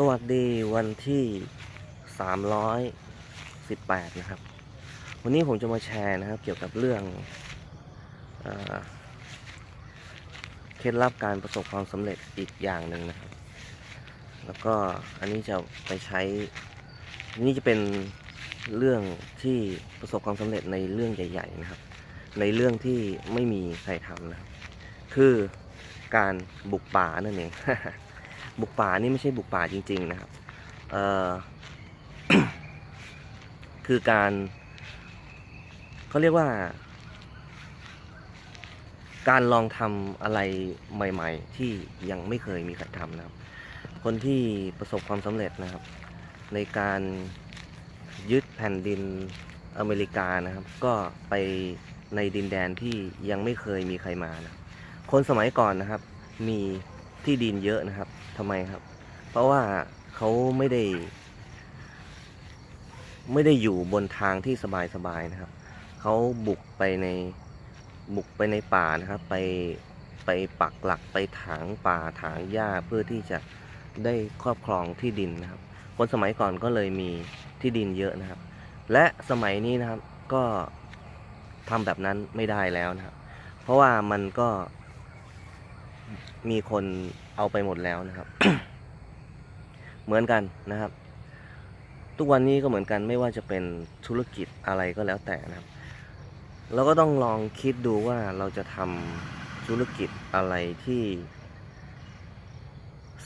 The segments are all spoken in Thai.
สวัสดีวันที่ 318 นะครับ วันนี้ผมจะมาแชร์นะครับ เกี่ยวกับเรื่องเอเคล็ดลับการประสบความสำเร็จอีกอย่างหนึ่งนะครับ แล้วก็อันนี้จะไปใช้นนี่จะเป็นเรื่องที่ประสบความสำเร็จในเรื่องใหญ่ ๆ นะครับ ในเรื่องที่ไม่มีใครทำนะคคือการบุกป่านั่นเอง บุกป่านี่ไม่ใช่บุกป่าจริง ๆ นะครับเอ่อคือการเขาเรียกว่า การลองทำอะไรใหม่ ๆ ที่ยังไม่เคยมีใครทำนะครับ คนที่ประสบความสำเร็จนะครับ ในการยึดแผ่นดินอเมริกานะครับ ก็ไปในดินแดนที่ยังไม่เคยมีใครมานะคนสมัยก่อนนะครับ มี ที่ดินเยอะนะครับทำไมครับ เพราะว่าเขาไม่ได้ ไม่ได้อยู่บนทางที่สบายๆนะครับเขาบุกไปในบุกไปในป่านะครับ ไปไปปักหลักไปถางป่าถางหญ้าเพื่อที่จะได้ครอบครองที่ดินนะครับ คนสมัยก่อนก็เลยมีที่ดินเยอะนะครับ และสมัยนี้นะครับก็ทำแบบนั้นไม่ได้แล้วนะครับ เพราะว่ามันก็ มีคนเอาไปหมดแล้วนะครับ เหมือนกันนะครับ ทุกวันนี้ก็เหมือนกันไม่ว่าจะเป็นธุรกิจอะไรก็แล้วแต่นะครับ เราก็ต้องลองคิดดูว่าเราจะทำธุรกิจอะไรที่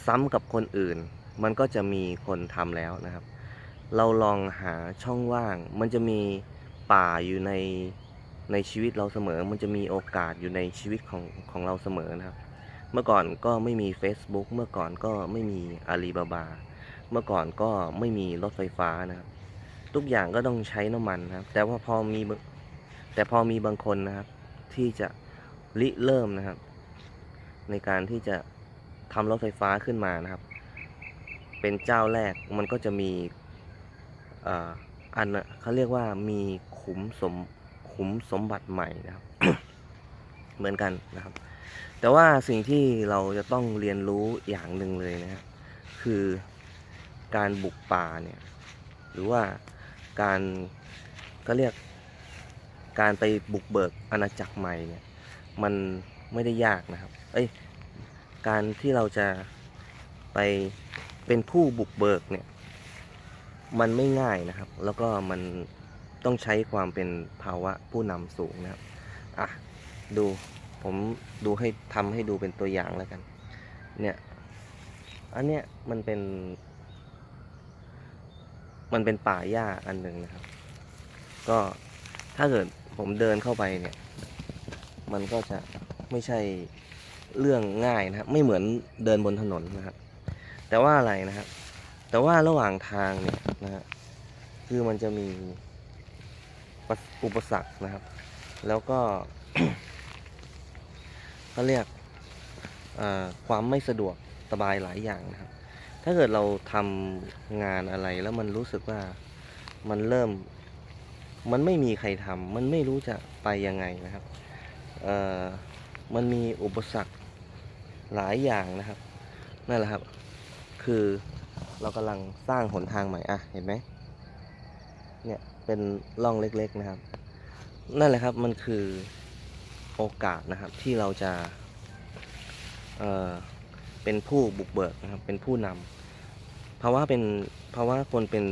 ซ้ำกับคนอื่น มันก็จะมีคนทำแล้วนะครับ เราลองหาช่องว่าง มันจะมีป่าอยู่ในในชีวิตเราเสมอ มันจะมีโอกาสอยู่ในชีวิตของของเราเสมอนะครับ เมื่อก่อนก็ไม่มี Facebook เมื่อก่อนก็ไม่มีอาลีบาบา เมื่อก่อนก็ไม่มีรถไฟฟ้านะครับ ทุกอย่างก็ต้องใช้น้ำมันนะครับ แต่ว่าพอมีบแต่พอมีบางคนนะครับ ที่จะริเริ่มนะครับ ในการที่จะทำรถไฟฟ้าขึ้นมานะครับ เป็นเจ้าแรกมันก็จะมีอันเขาเรียกว่ามีขุมสมขุมสมบัติใหม่นะครับ เหมือนกันนะครับ แต่ว่าสิ่งที่เราจะต้องเรียนรู้อย่างหนึ่งเลยนะครับคือการบุกป่าเนี่ยหรือว่าการก็เรียกการไปบุกเบิกอาณาจักรใหม่เนี่ยมันไม่ได้ยากนะครับเอ้ยการที่เราจะไปเป็นผู้บุกเบิกเนี่ยมันไม่ง่ายนะครับ แล้วก็มันต้องใช้ความเป็นภาวะผู้นำสูงนะครับอะดู ผมดูให้ทำให้ดูเป็นตัวอย่างแล้วกัน เนี่ย อันเนี้ยมันเป็น มันเป็นป่าหญ้าอันหนึ่งนะครับ ก็ถ้าเกิดผมเดินเข้าไปเนี่ย มันก็จะไม่ใช่เรื่องง่ายนะครับ ไม่เหมือนเดินบนถนนนะครับ แต่ว่าอะไรนะครับ แต่ว่าระหว่างทางเนี่ยนะฮะคือมันจะมีอุปสรรคนะครับ แล้วก็ เขาเรียกความไม่สะดวกสบายหลายอย่างนะครับ ถ้าเกิดเราทำงานอะไรแล้วมันรู้สึกว่ามันเริ่มมันไม่มีใครทำมันไม่รู้จะไปยังไงนะครับมันมีอุปสรรคหลายอย่างนะครับนั่นแหละครับ คือเรากำลังสร้างหนทางใหม่อะเห็นไหมเนี่ยเป็นร่องเล็กๆนะครับ นั่นแหละครับมันคือ โอกาสนะครับที่เราจะเเป็นผู้บุกเบิกนะครับเป็นผู้นำภาะวะเป็นภาะวะคนเป็น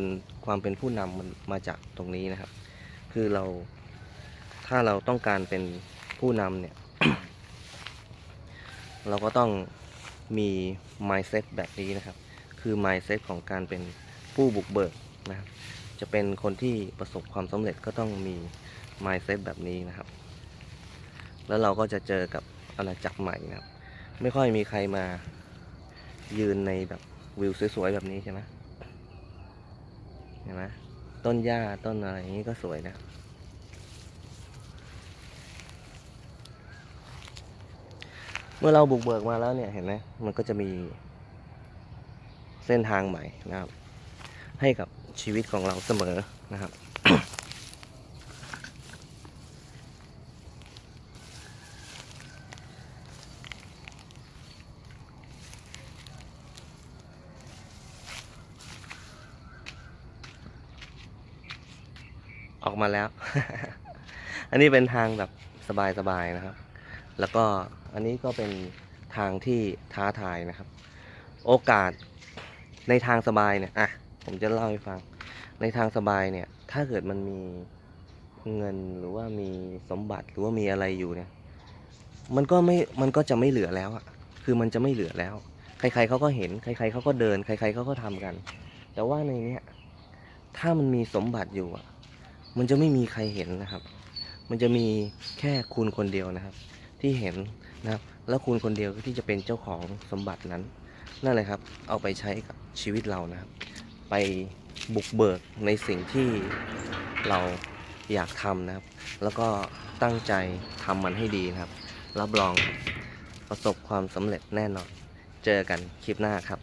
ความเป็นผู้นำมันมาจากตรงนี้นะครับ คือเราถ้าเราต้องการเป็นผู้นำเนี่ย เราก็ต้องมี mindset แบบนี้นะครับ คือ mindset ของการเป็นผู้บุกเบิกนะครับจะเป็นคนที่ประสบความสำเร็จก็ต้องมี mindset แบบนี้นะครับ แล้วเราก็จะเจอกับอาณาจักรใหม่นะครับ ไม่ค่อยมีใครมายืนในแบบวิวสวยๆแบบนี้ใช่ไหมเห็นไหมต้นหญ้าต้นอะไรอย่างนี้ก็สวยนะ เมื่อเราบุกเบิกมาแล้วเนี่ยเห็นไหมมันก็จะมีเส้นทางใหม่นะครับ ให้กับชีวิตของเราเสมอนะครับ ออกมาแล้ว อันนี้เป็นทางแบบสบายๆนะครับ แล้วก็อันนี้ก็เป็นทางที่ท้าทายนะครับ โอกาสในทางสบายเนี่ยอะผมจะเล่าให้ฟัง ในทางสบายเนี่ย ถ้าเกิดมันมีเงินหรือว่ามีสมบัติหรือว่ามีอะไรอยู่เนี่ย มันก็ไม่ มันก็จะไม่เหลือแล้วอะคือมันจะไม่เหลือแล้ว ใครๆเขาก็เห็น ใครๆเขาก็เดิน ใครๆเขาก็ทำกัน แต่ว่าในเนี้ย ถ้ามันมีสมบัติอยู่อะ มันจะไม่มีใครเห็นนะครับ มันจะมีแค่คุณคนเดียวนะครับ ที่เห็นนะครับ แล้วคุณคนเดียวที่จะเป็นเจ้าของสมบัตินั้น นั่นแหละครับ เอาไปใช้กับชีวิตเรานะครับ ไปบุกเบิกในสิ่งที่เราอยากทำนะครับ แล้วก็ตั้งใจทำมันให้ดีนะครับ รับรองประสบความสำเร็จแน่นอน เจอกันคลิปหน้าครับ